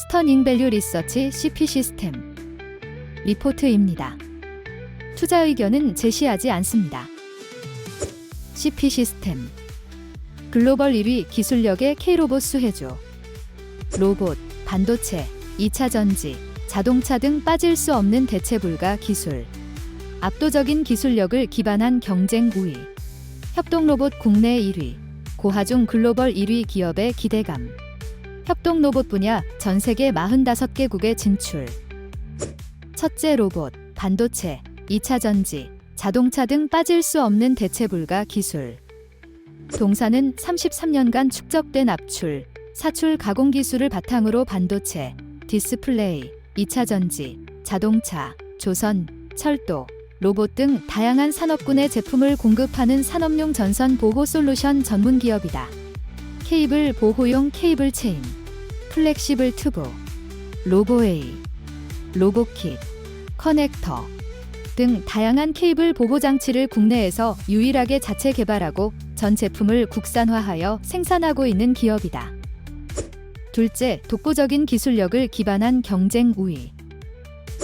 스터닝 밸류 리서치 CP 시스템. 리포트입니다. 투자 의견은 제시하지 않습니다. CP 시스템. 글로벌 1위 기술력의 K로봇 수혜주. 로봇, 반도체, 2차 전지, 자동차 등 빠질 수 없는 대체 불가 기술. 압도적인 기술력을 기반한 경쟁 우위. 협동 로봇 국내 1위 고하중 글로벌 1위 기업의 기대감 협동 로봇 분야 전 세계 45개국에 진출. 첫째 로봇, 반도체, 2차 전지, 자동차 등 빠질 수 없는 대체 불가 기술. 동사는 33년간 축적된 압출, 사출 가공 기술을 바탕으로 반도체, 디스플레이, 2차 전지, 자동차, 조선, 철도, 로봇 등 다양한 산업군의 제품을 공급하는 산업용 전선 보호 솔루션 전문 기업이다. 케이블 보호용 케이블 체인, 플렉시블 튜브, 로보웨이, 로보킷, 커넥터 등 다양한 케이블 보호 장치를 국내에서 유일하게 자체 개발하고 전 제품을 국산화하여 생산하고 있는 기업이다. 둘째, 독보적인 기술력을 기반한 경쟁 우위.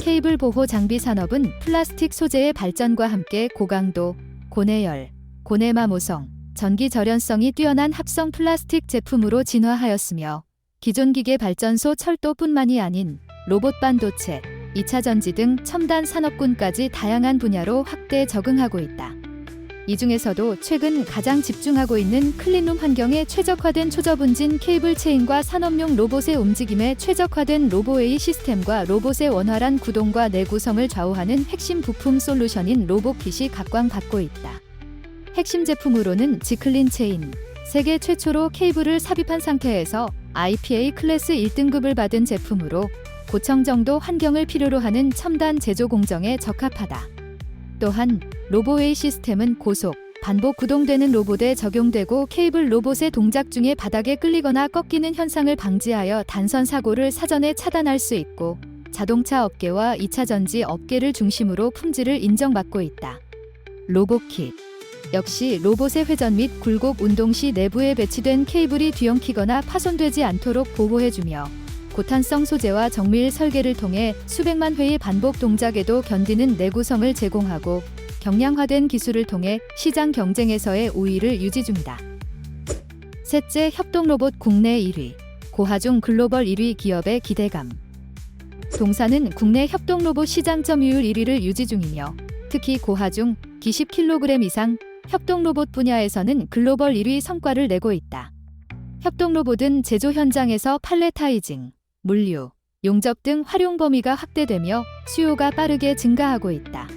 케이블 보호 장비 산업은 플라스틱 소재의 발전과 함께 고강도, 고내열, 고내마 모성, 전기 절연성이 뛰어난 합성 플라스틱 제품으로 진화하였으며 기존 기계 발전소 철도뿐만이 아닌 로봇 반도체, 2차 전지 등 첨단 산업군까지 다양한 분야로 확대 적응하고 있다. 이 중에서도 최근 가장 집중하고 있는 클린룸 환경에 최적화된 초저분진 케이블 체인과 산업용 로봇의 움직임에 최적화된 로보웨이 시스템과 로봇의 원활한 구동과 내구성을 좌우하는 핵심 부품 솔루션인 로봇kit이 각광받고 있다. 핵심 제품으로는 지클린 체인, 세계 최초로 케이블을 삽입한 상태에서 IPA 클래스 1등급을 받은 제품으로 고청 정도 환경을 필요로 하는 첨단 제조 공정에 적합하다. 또한 로보웨이 시스템은 고속, 반복 구동되는 로봇에 적용되고 케이블 로봇의 동작 중에 바닥에 끌리거나 꺾이는 현상을 방지하여 단선 사고를 사전에 차단할 수 있고 자동차 업계와 2차 전지 업계를 중심으로 품질을 인정받고 있다. 로봇킷 역시 로봇의 회전 및 굴곡 운동 시 내부에 배치된 케이블이 뒤엉키거나 파손되지 않도록 보호해주며 고탄성 소재와 정밀 설계를 통해 수백만 회의 반복 동작에도 견디는 내구성을 제공하고 경량화된 기술을 통해 시장 경쟁에서의 우위를 유지 중이다. 셋째, 협동 로봇 국내 1위, 고하중 글로벌 1위 기업의 기대감. 동사는 국내 협동 로봇 시장 점유율 1위를 유지 중이며 특히 고하중 기 10kg 이상 협동 로봇 분야에서는 글로벌 1위 성과를 내고 있다. 협동 로봇은 제조 현장에서 팔레타이징, 물류, 용접 등 활용 범위가 확대되며 수요가 빠르게 증가하고 있다.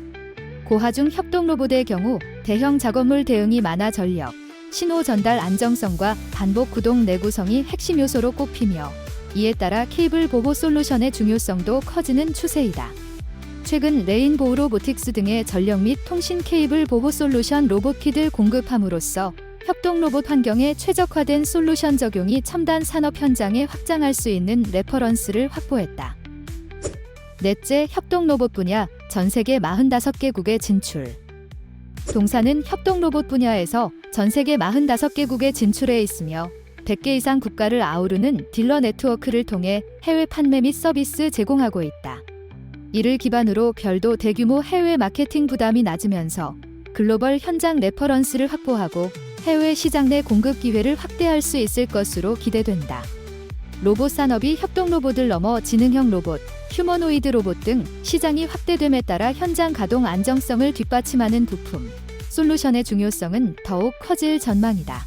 고하중 협동 로봇의 경우 대형 작업물 대응이 많아 전력, 신호 전달 안정성과 반복 구동 내구성이 핵심 요소로 꼽히며 이에 따라 케이블 보호 솔루션의 중요성도 커지는 추세이다. 최근 레인보우 로보틱스 등의 전력 및 통신 케이블 보호 솔루션 로봇키를 공급함으로써 협동 로봇 환경에 최적화된 솔루션 적용이 첨단 산업 현장에 확장할 수 있는 레퍼런스를 확보했다. 넷째, 협동 로봇 분야 전 세계 45개국에 진출. 동사는 협동 로봇 분야에서 전 세계 45개국에 진출해 있으며 100개 이상 국가를 아우르는 딜러 네트워크를 통해 해외 판매 및 서비스 제공하고 있다. 이를 기반으로 별도 대규모 해외 마케팅 부담이 낮으면서 글로벌 현장 레퍼런스를 확보하고 해외 시장 내 공급 기회를 확대할 수 있을 것으로 기대된다. 로봇 산업이 협동 로봇을 넘어 지능형 로봇, 휴머노이드 로봇 등 시장이 확대됨에 따라 현장 가동 안정성을 뒷받침하는 부품, 솔루션의 중요성은 더욱 커질 전망이다.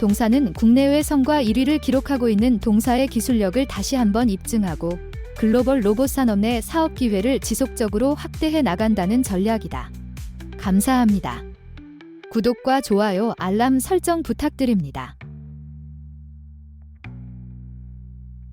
동사는 국내외 성과 1위를 기록하고 있는 동사의 기술력을 다시 한번 입증하고 글로벌 로봇 산업 내 사업 기회를 지속적으로 확대해 나간다는 전략이다. 감사합니다. 구독과 좋아요, 알람 설정 부탁드립니다.